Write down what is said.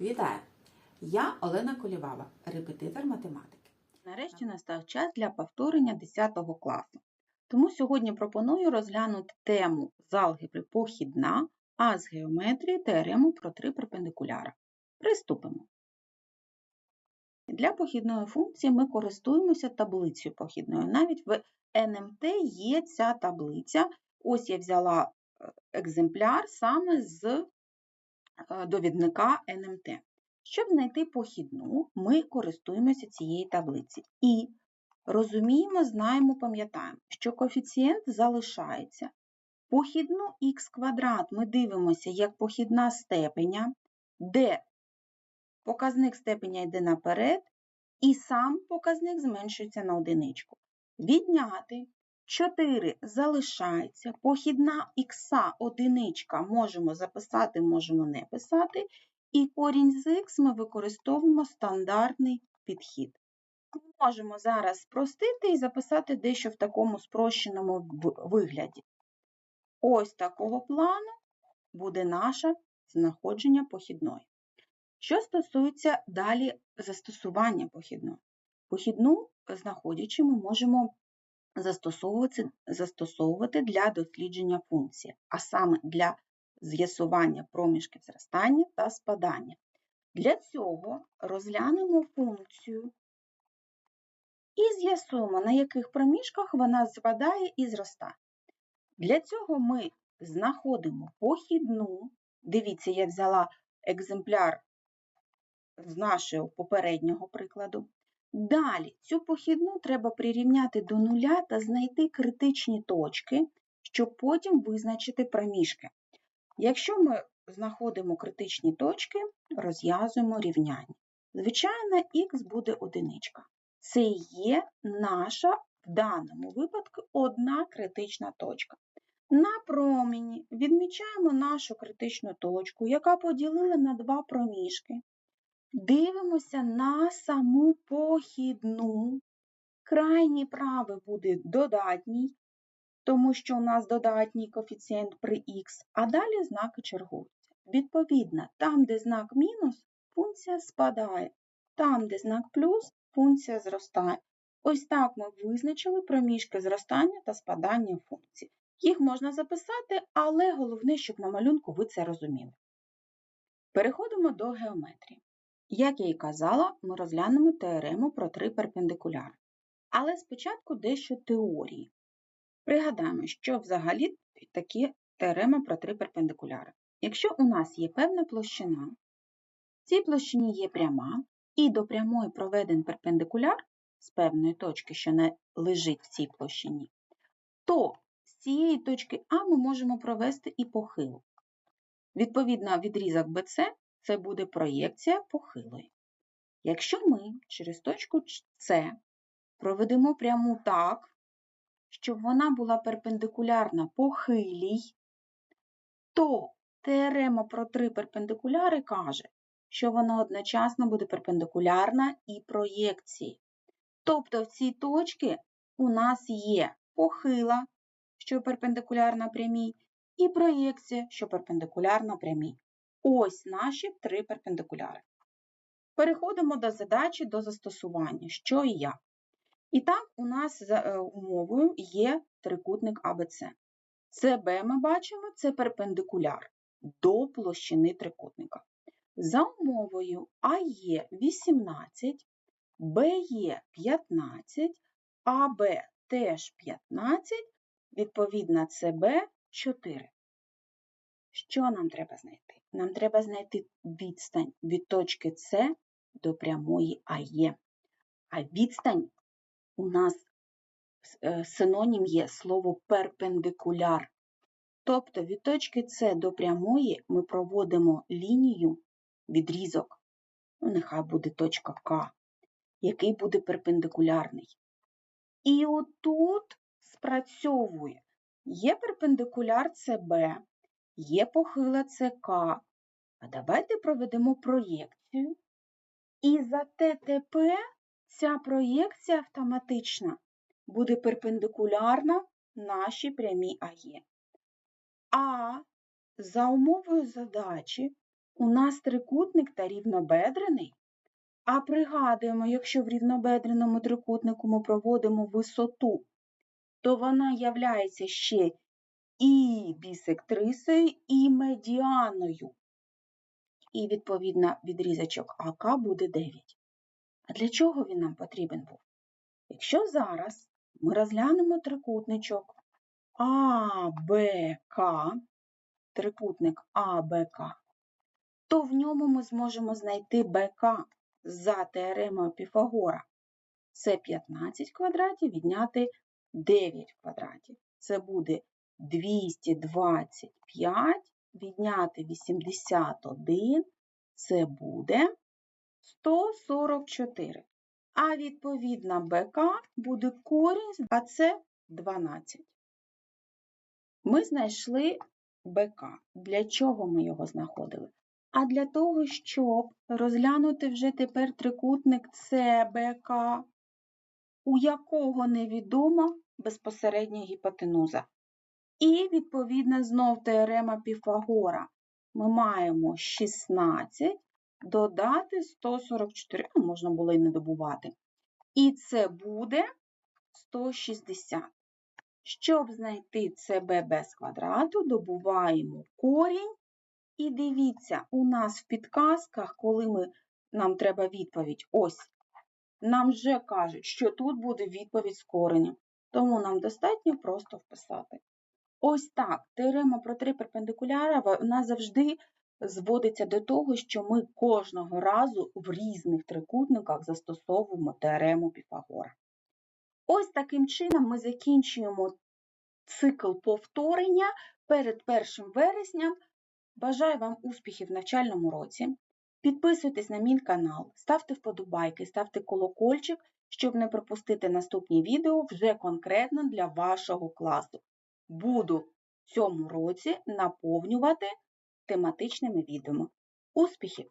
Вітаю! Я Олена Колівава, репетитор математики. Нарешті настав час для повторення 10 класу. Тому сьогодні пропоную розглянути тему з алгебри похідна, а з геометрії теорему про три перпендикуляри. Приступимо. Для похідної функції ми користуємося таблицею похідною. Навіть в НМТ є ця таблиця. Ось я взяла е, екземпляр саме з довідника НМТ. Щоб знайти похідну, ми користуємося цією таблиці. І розуміємо, знаємо, пам'ятаємо, що коефіцієнт залишається. Похідну х квадрат ми дивимося як похідна степеня, де показник степеня йде наперед, і сам показник зменшується на одиничку. Відняти 4 залишається, похідна х одиничка можемо записати, можемо не писати, і корінь з х ми використовуємо стандартний підхід. Можемо зараз спростити і записати дещо в такому спрощеному вигляді. Ось такого плану буде наше знаходження похідної. Що стосується далі застосування похідної. Похідну, знаходячи, ми можемо застосовувати, застосовувати для дослідження функції, а саме для з'ясування проміжків зростання та спадання. Для цього розглянемо функцію і з'ясуємо, на яких проміжках вона спадає і зростає. Для цього ми знаходимо похідну. Дивіться, я взяла екземпляр з нашого попереднього прикладу. Далі цю похідну треба прирівняти до нуля та знайти критичні точки, щоб потім визначити проміжки. Якщо ми знаходимо критичні точки, розв'язуємо рівняння. Звичайно, х буде одиничка. Це є наша в даному випадку одна критична точка. На промені відмічаємо нашу критичну точку, яка поділила на два проміжки. Дивимося на саму похідну. Крайній правий буде додатній, тому що у нас додатній коефіцієнт при х, а далі знаки чергуються. Відповідно, там, де знак мінус, функція спадає, там, де знак плюс, функція зростає. Ось так ми визначили проміжки зростання та спадання функцій. Їх можна записати, але головне, щоб на малюнку ви це розуміли. Переходимо до геометрії. Як я і казала, ми розглянемо теорему про три перпендикуляри. Але спочатку дещо теорії. Пригадаємо, що взагалі такі теореми про три перпендикуляри. Якщо у нас є певна площина, в цій площині є пряма, і до прямої проведен перпендикуляр з певної точки, що не лежить в цій площині, то з цієї точки А ми можемо провести і похилу. Відповідно, відрізок BC це буде проєкція похилої. Якщо ми через точку С проведемо пряму так, щоб вона була перпендикулярна похилій, то теорема про три перпендикуляри каже, що вона одночасно буде перпендикулярна і проєкції. Тобто в цій точці у нас є похила, що перпендикулярна прямій, і проєкція, що перпендикулярна прямій. Ось наші три перпендикуляри. Переходимо до задачі до застосування, що і як. І так, у нас за е, умовою є трикутник АБЦ. СБ ми бачимо, це перпендикуляр до площини трикутника. За умовою АЄ 18, БЄ 15, АБ теж 15, відповідно СБ 4. Що нам треба знайти? Нам треба знайти відстань від точки С до прямої АЄ. А відстань у нас е, синонім є слово перпендикуляр. Тобто від точки С до прямої ми проводимо лінію, відрізок, ну нехай буде точка К, який буде перпендикулярний. І отут спрацьовує. Є перпендикуляр СБ, є похила ЦК. А давайте проведемо проєкцію. І за ТТП ця проєкція автоматична буде перпендикулярна нашій прямій АЄ. А за умовою задачі у нас трикутник та рівнобедрений. А пригадуємо, якщо в рівнобедреному трикутнику ми проводимо висоту, то вона являється ще і бісектрисою, і медіаною. І, відповідно, відрізочок АК буде 9. А для чого він нам потрібен був? Якщо зараз ми розглянемо трикутничок АБК, трикутник АБК, то в ньому ми зможемо знайти БК за теоремою Піфагора. Це 15 квадратів відняти 9 квадратів. Це буде 225 відняти 81, це буде 144. А відповідно БК буде корінь, а це 12. Ми знайшли БК. Для чого ми його знаходили? А для того, щоб розглянути вже тепер трикутник ЦБК, у якого невідома безпосередня гіпотенуза. І, відповідно, знов теорема Піфагора. Ми маємо 16 додати 144, ну, можна було і не добувати. І це буде 160. Щоб знайти ЦБ без квадрату, добуваємо корінь. І дивіться, у нас в підказках, коли ми, нам треба відповідь, ось, нам вже кажуть, що тут буде відповідь з коренем. Тому нам достатньо просто вписати. Ось так, теорема про три перпендикуляри, вона завжди зводиться до того, що ми кожного разу в різних трикутниках застосовуємо теорему Піфагора. Ось таким чином ми закінчуємо цикл повторення перед 1 вересням. Бажаю вам успіхів в навчальному році. Підписуйтесь на мій канал, ставте вподобайки, ставте колокольчик, щоб не пропустити наступні відео вже конкретно для вашого класу. Буду в цьому році наповнювати тематичними відео. Успіхів!